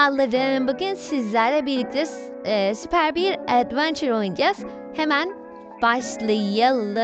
ballarım. Bugün sizlerle birlikte e, süper bir adventure oynayacağız. Hemen başlayalım.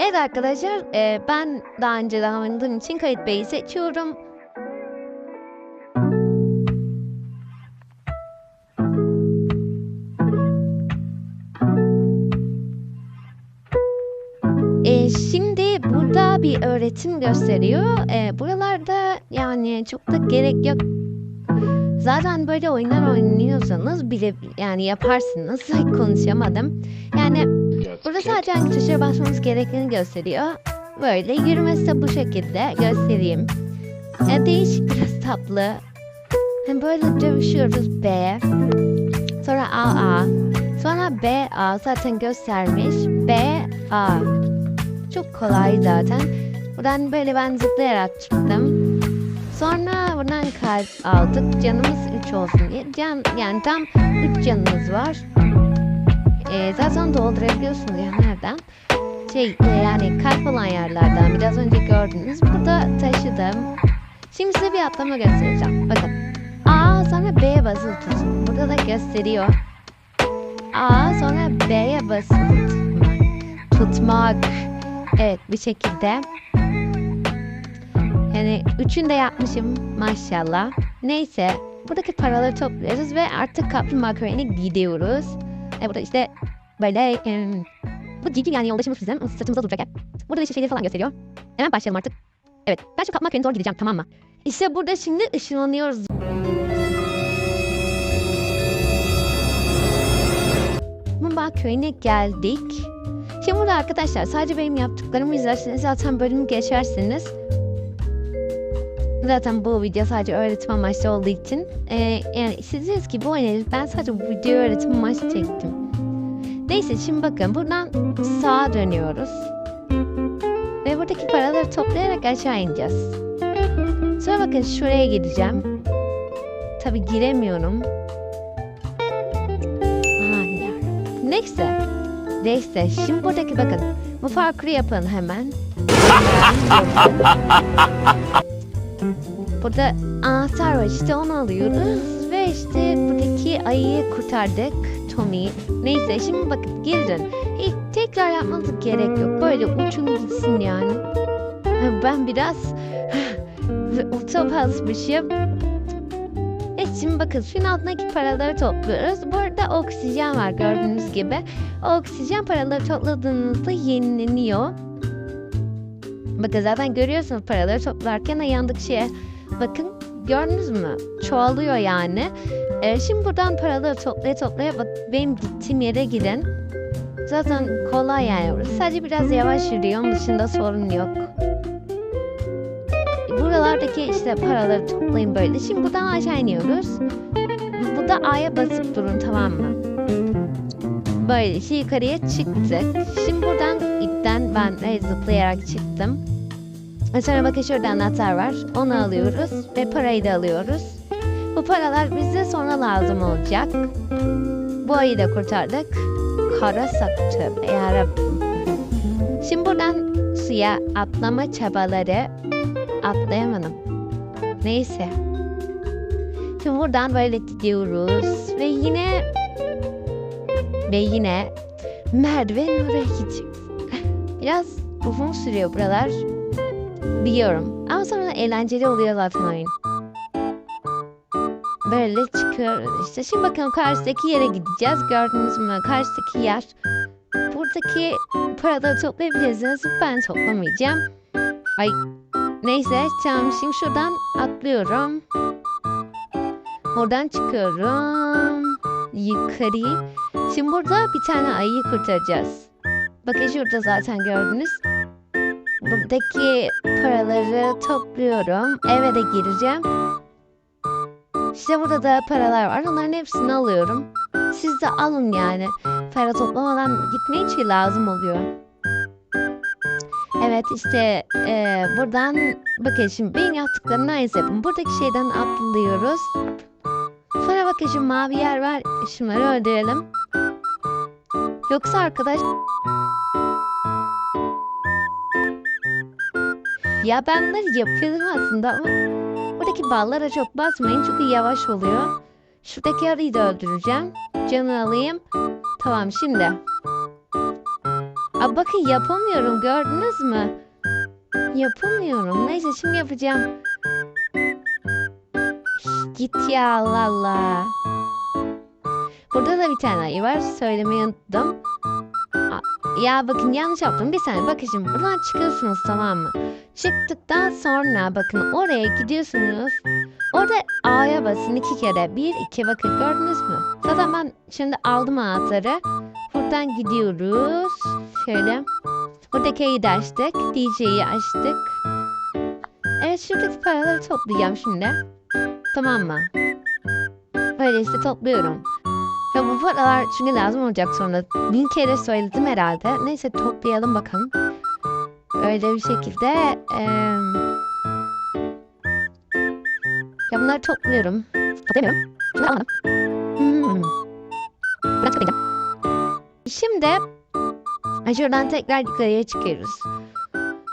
Evet arkadaşlar e, ben daha önceden oynadığım için kayıt beyi seçiyorum. E, şimdi burada bir öğretim gösteriyor. E, buralarda yani çok da gerek yok. Zaten böyle oyunlar oynuyorsanız bile yani yaparsınız. Konuşamadım. Yani burada sadece hangi tuşlara basmanız gerektiğini gösteriyor. Böyle yürümesi de bu şekilde göstereyim. E, değişik biraz tatlı. Hem böyle dövüşüyoruz B. Sonra A A. Sonra B A zaten göstermiş. B A. Çok kolay zaten. Buradan böyle ben zıplayarak çıktım. Sonra buradan kalp aldık. Canımız 3 olsun diye. Can, yani tam 3 canımız var. Ee, zaten doldurabiliyorsunuz ya nereden? Şey e, yani kalp olan yerlerden biraz önce gördünüz. Burada taşıdım. Şimdi size bir atlama göstereceğim. Bakın. A sonra B'ye basılı tutun. Burada da gösteriyor. A sonra B'ye basılı tutmak. Tutmak. Evet bir şekilde. Yani üçünü de yapmışım maşallah. Neyse buradaki paraları topluyoruz ve artık kaplumbağa köyüne gidiyoruz. E burada işte böyle em, bu cici yani yoldaşımız bizim sırtımızda duracak hep. Burada da işte şeyleri falan gösteriyor. Hemen başlayalım artık. Evet ben şu kaplumbağa köyüne doğru gideceğim tamam mı? İşte burada şimdi ışınlanıyoruz. Kaplumbağa köyüne geldik. Şimdi burada arkadaşlar sadece benim yaptıklarımı izlerseniz zaten bölümü geçersiniz. Zaten bu video sadece öğretim amaçlı olduğu için e, yani ki bu oynayın ben sadece bu videoyu öğretim amaçlı çektim. Neyse şimdi bakın buradan sağa dönüyoruz. Ve buradaki paraları toplayarak aşağı ineceğiz. Sonra bakın şuraya gideceğim. Tabi giremiyorum. Neyse. Neyse şimdi buradaki bakın. Bu yapın hemen. Burada anahtar var işte onu alıyoruz ve işte buradaki ayıyı kurtardık Tommy. Neyse şimdi bakın geri dön. Hiç tekrar yapmanız gerek yok. Böyle uçun gitsin yani. Ben biraz otobazmışım. Evet şimdi bakın suyun altındaki paraları topluyoruz. Burada oksijen var gördüğünüz gibi. O oksijen paraları topladığınızda yenileniyor. Bakın zaten görüyorsunuz paraları toplarken ayağındaki şeye bakın gördünüz mü? Çoğalıyor yani. Ee, şimdi buradan paraları toplaya toplaya bak benim gittiğim yere gidin. Zaten kolay yani burası. Sadece biraz yavaş yürüyor. Onun dışında sorun yok. Buralardaki işte paraları toplayın böyle. Şimdi buradan aşağı iniyoruz. Burada A'ya basıp durun tamam mı? Böyle işte yukarıya çıktık. Şimdi buradan ipten ben zıplayarak çıktım. Sonra bakın şurada anahtar var. Onu alıyoruz ve parayı da alıyoruz. Bu paralar bize sonra lazım olacak. Bu ayı da kurtardık. Kara sattı. Yarabbim. Şimdi buradan suya atlama çabaları atlayamadım. Neyse. Şimdi buradan böyle gidiyoruz ve yine ve yine merdiven oraya gideceğiz. Biraz uzun sürüyor buralar. Biliyorum. Ama sonra eğlenceli oluyor zaten oyun. Böyle çıkıyoruz işte. Şimdi bakalım karşıdaki yere gideceğiz. Gördünüz mü? Karşıdaki yer. Buradaki paraları toplayabilirsiniz. Ben toplamayacağım. Ay. Neyse tamam şimdi şuradan atlıyorum. Oradan çıkıyorum. Yukarı. Şimdi burada bir tane ayıyı kurtaracağız. Bakın şurada zaten gördünüz. Buradaki paraları topluyorum. Eve de gireceğim. İşte burada da paralar var. Onların hepsini alıyorum. Siz de alın yani. Para toplamadan gitme için lazım oluyor. Evet işte e, buradan bakın şimdi benim yaptıklarımın aynısı yapın. Buradaki şeyden atlıyoruz. Sonra bakın şu mavi yer var. Şunları öldürelim. Yoksa arkadaş Ya ben bunları yapıyordum aslında ama Buradaki ballara çok basmayın çünkü yavaş oluyor. Şuradaki arıyı da öldüreceğim. Canı alayım. Tamam şimdi. Aa, bakın yapamıyorum gördünüz mü? Yapamıyorum. Neyse şimdi yapacağım. Git ya Allah Allah. Burada da bir tane ayı var. Söylemeyi unuttum. Aa, Ya bakın yanlış yaptım. Bir saniye bakın şimdi buradan çıkıyorsunuz tamam mı? Çıktıktan sonra bakın oraya gidiyorsunuz. Orada A'ya basın iki kere. Bir, iki bakın gördünüz mü? Zaten ben şimdi aldım anahtarı. Buradan gidiyoruz. Şöyle. Buradaki da açtık. DJ'yi açtık. Evet şuradaki paraları toplayacağım şimdi. Tamam mı? Öyleyse topluyorum. Ya bu paralar çünkü lazım olacak sonra. Bin kere söyledim herhalde. Neyse toplayalım bakalım. Öyle bir şekilde eee ya bunları topluyorum. Toplayamıyorum. Şunu almadım. Hmm. Biraz toplayacağım. Şimdi şuradan tekrar yukarıya çıkıyoruz.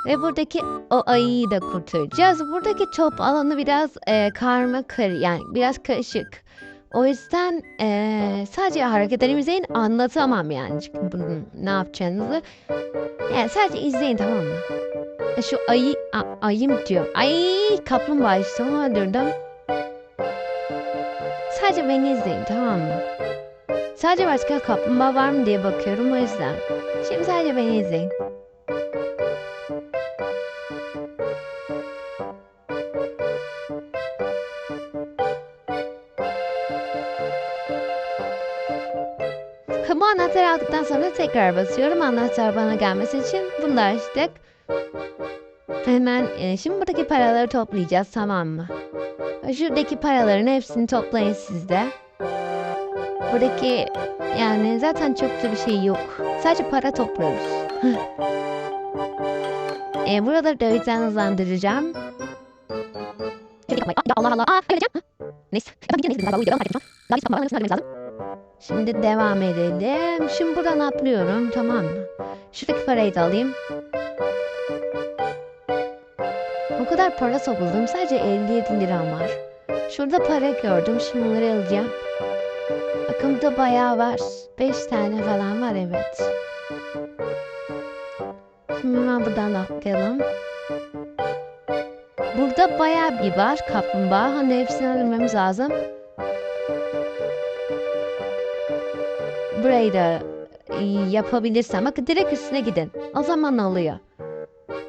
Ve buradaki o ayıyı da kurtaracağız. Buradaki top alanı biraz e, karma kar yani biraz karışık. O yüzden e, sadece hareketlerimi izleyin anlatamam yani bunun ne yapacağınızı. Yani sadece izleyin tamam mı? Şu ayı, a, ayı mı diyor? Ay kaplumbağa işte onu öldürdüm. Sadece beni izleyin tamam mı? Sadece başka kaplumbağa var mı diye bakıyorum o yüzden. Şimdi sadece beni izleyin. Anahtarı aldıktan sonra tekrar basıyorum. Anahtar bana gelmesi için bunu da açtık. Hemen e, şimdi buradaki paraları toplayacağız tamam mı? Şuradaki paraların hepsini toplayın siz de. Buradaki yani zaten çok da bir şey yok. Sadece para topluyoruz. e, buraları da o yüzden hızlandıracağım. Allah Allah. Aa, öleceğim. Neyse. Ben bir neyse. Daha uyuyalım. Daha bir sabah lazım. Şimdi devam edelim. Şimdi buradan atlıyorum tamam mı? Şuradaki parayı da alayım. O kadar para topladım. Sadece 57 liram var. Şurada para gördüm. Şimdi onları alacağım. Burada bayağı var. 5 tane falan var evet. Şimdi hemen buradan atlayalım. Burada bayağı bir var kaplumbağa. Hani hepsini öldürmemiz lazım. Burayı da e, yapabilirsem. Bakın direkt üstüne gidin. O zaman oluyor.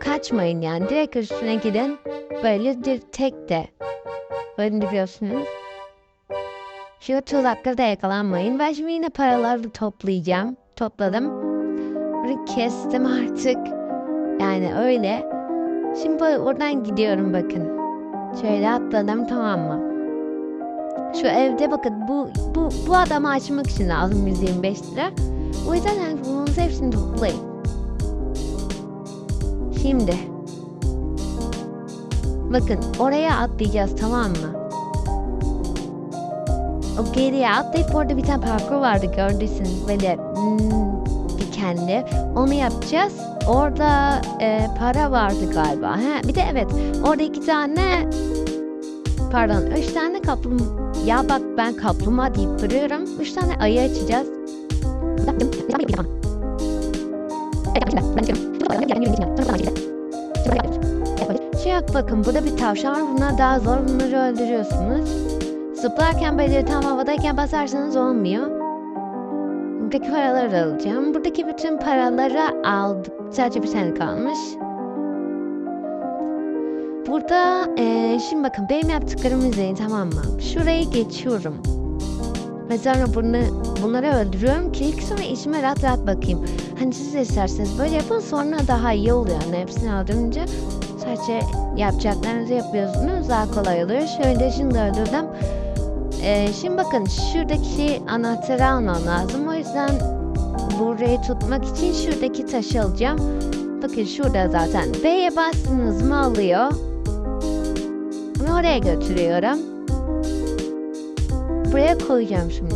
Kaçmayın yani. Direkt üstüne gidin. Böyle bir tek de öldürüyorsunuz. Şu tuzakları da yakalanmayın. Ben şimdi yine paraları toplayacağım. Topladım. Bunu kestim artık. Yani öyle. Şimdi buradan gidiyorum bakın. Şöyle atladım tamam mı? Şu evde bakın bu bu bu adamı açmak için lazım 125 lira. O yüzden yani bunun hepsini toplayın. Şimdi. Bakın oraya atlayacağız tamam mı? O geriye atlayıp orada bir tane parkur vardı gördüyseniz böyle hmm, dikenli. Onu yapacağız. Orada e, para vardı galiba. Ha, bir de evet orada iki tane pardon üç tane kaplum ya bak ben kaplumbağa deyip duruyorum. Üç tane ayı açacağız. Şey yok bakın burada bir tavşan var. Bunlar daha zor. Bunları öldürüyorsunuz. Zıplarken tam havadayken basarsanız olmuyor. Buradaki paraları da alacağım. Buradaki bütün paraları aldık. Sadece bir tane kalmış. Burada eee, şimdi bakın benim yaptıklarımı izleyin tamam mı? Şurayı geçiyorum. Ve sonra bunu, bunları öldürüyorum ki ilk sonra işime rahat rahat bakayım. Hani siz de isterseniz böyle yapın sonra daha iyi oluyor. Yani hepsini öldürünce sadece yapacaklarınızı yapıyorsunuz daha kolay oluyor. Şöyle şimdi öldürdüm. Eee, şimdi bakın şuradaki anahtarı almam lazım. O yüzden burayı tutmak için şuradaki taşı alacağım. Bakın şurada zaten. B'ye bastınız mı alıyor. Bunu oraya götürüyorum. Buraya koyacağım şimdi.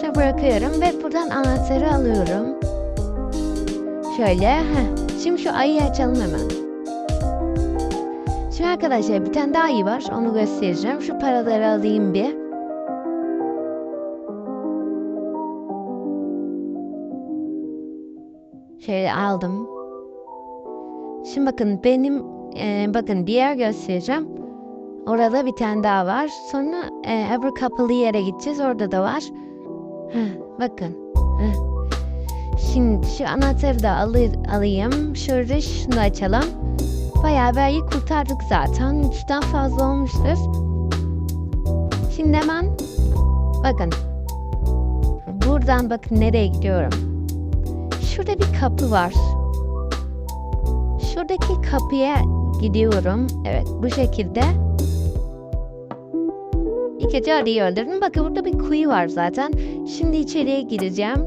Şöyle bırakıyorum ve buradan anahtarı alıyorum. Şöyle. Heh. Şimdi şu ayıyı açalım hemen. Şimdi arkadaşlar bir tane daha iyi var. Onu göstereceğim. Şu paraları alayım bir. Şöyle aldım. Şimdi bakın benim e, bakın bir yer göstereceğim. Orada bir tane daha var. Sonra e, öbür kapalı yere gideceğiz. Orada da var. Heh, bakın. Heh. Şimdi şu anahtarı da alır, alayım. Şurada şunu da açalım. Bayağı bir ayı kurtardık zaten. Üçten fazla olmuştur. Şimdi hemen bakın. Buradan bakın nereye gidiyorum. Şurada bir kapı var. Şuradaki kapıya gidiyorum. Evet bu şekilde. İlk önce arıyı öldürdüm. Bakın burada bir kuyu var zaten. Şimdi içeriye gireceğim.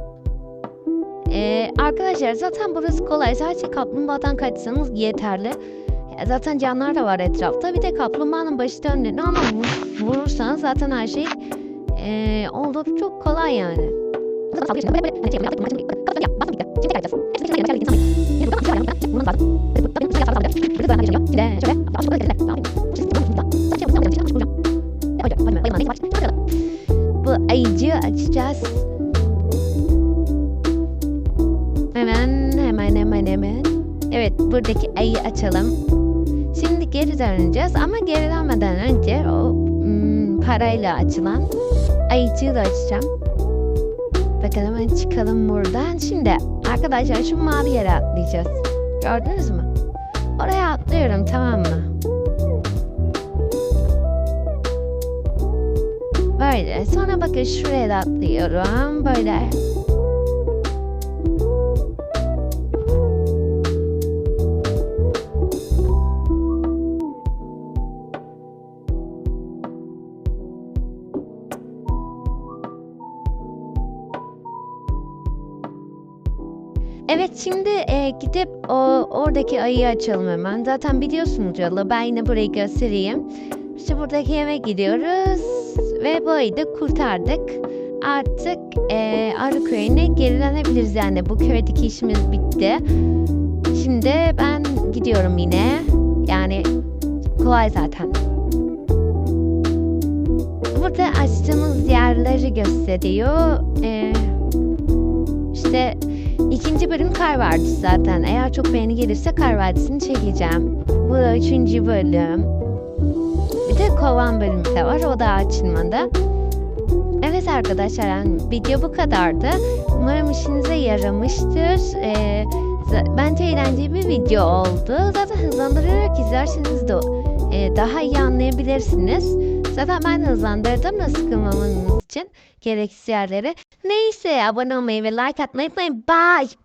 Ee, arkadaşlar zaten burası kolay. Sadece kaplumbağadan kaçsanız yeterli. Zaten canlar da var etrafta. Bir de kaplumbağanın başı döndüğünü ama vur- vurursanız zaten her şey ee, oldu çok kolay yani. Bu ayıcı açacağız. Hemen hemen hemen hemen. Evet buradaki ayı açalım. Şimdi geri döneceğiz ama geri dönmeden önce o hmm, parayla açılan ayıcıyı da açacağım. Bakın hemen çıkalım buradan. Şimdi arkadaşlar şu mavi yere atlayacağız. Gördünüz mü? Oraya atlıyorum tamam mı? Böyle. Sonra bakın şuraya da atlıyorum. Böyle. Şimdi e, gidip o oradaki ayıyı açalım hemen. Zaten biliyorsunuz yolu. Ben yine burayı göstereyim. İşte buradaki eve gidiyoruz ve bu ayıyı da kurtardık. Artık e, Arı köyüne geri dönebiliriz yani. Bu köydeki işimiz bitti. Şimdi ben gidiyorum yine. Yani kolay zaten. Burada açtığımız yerleri gösteriyor. E, işte İkinci bölüm Kar Vadisi zaten. Eğer çok beğeni gelirse Kar Vadisi'ni çekeceğim. Bu da üçüncü bölüm. Bir de kovan bölümü de var. O da açılmadı. Evet arkadaşlar video bu kadardı. Umarım işinize yaramıştır. Ee, bence eğlenceli bir video oldu. Zaten hızlandırarak izlerseniz de e, daha iyi anlayabilirsiniz. Zaten ben hızlandırdım da sıkılmamanız için gereksiz yerleri. Neyse abone olmayı ve like atmayı unutmayın. Bye.